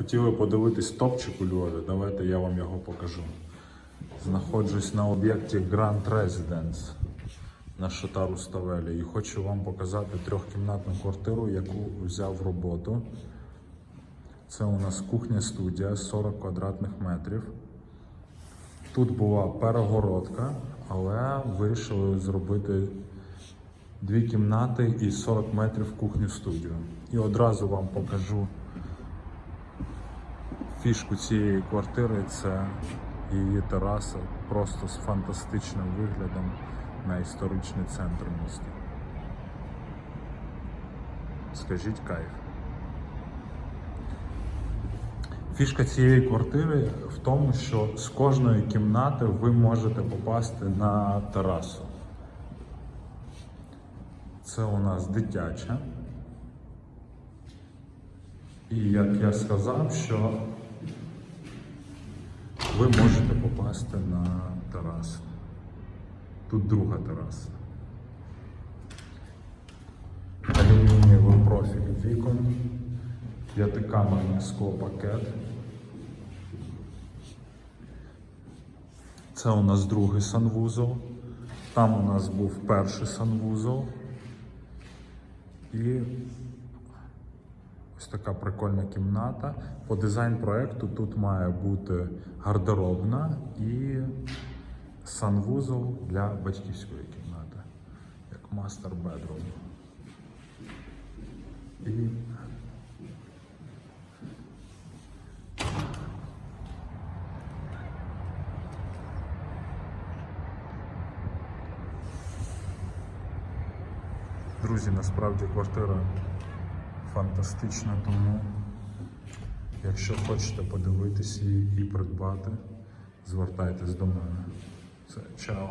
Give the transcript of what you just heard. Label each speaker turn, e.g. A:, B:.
A: Хотіли подивитись топчик у Львові, давайте я вам його покажу. Знаходжусь на об'єкті Grand Residence на Шатару Ставелі і хочу вам показати трьохкімнатну квартиру, яку взяв в роботу. Це у нас кухня-студія 40 квадратних метрів. Тут була перегородка, але вирішили зробити дві кімнати і 40 метрів кухню-студію. І одразу вам покажу фішку цієї квартири це її тераса просто з фантастичним виглядом на історичний центр міста. Скажіть кайф. Фішка цієї квартири в тому, що з кожної кімнати ви можете попасти на терасу. Це у нас дитяча. І як я сказав, що ви можете попасти на терасу. Тут друга тераса. Алюмінієвий профіль вікон, п'ятикамерний склопакет. Це у нас другий санвузол. Там у нас був перший санвузол. І ось така прикольна кімната. По дизайн проекту тут має бути гардеробна і санвузол для батьківської кімнати, як мастер бедрум. І Друзі, насправді квартира фантастична, тому якщо хочете подивитись її і придбати, звертайтесь до мене. Все, чао.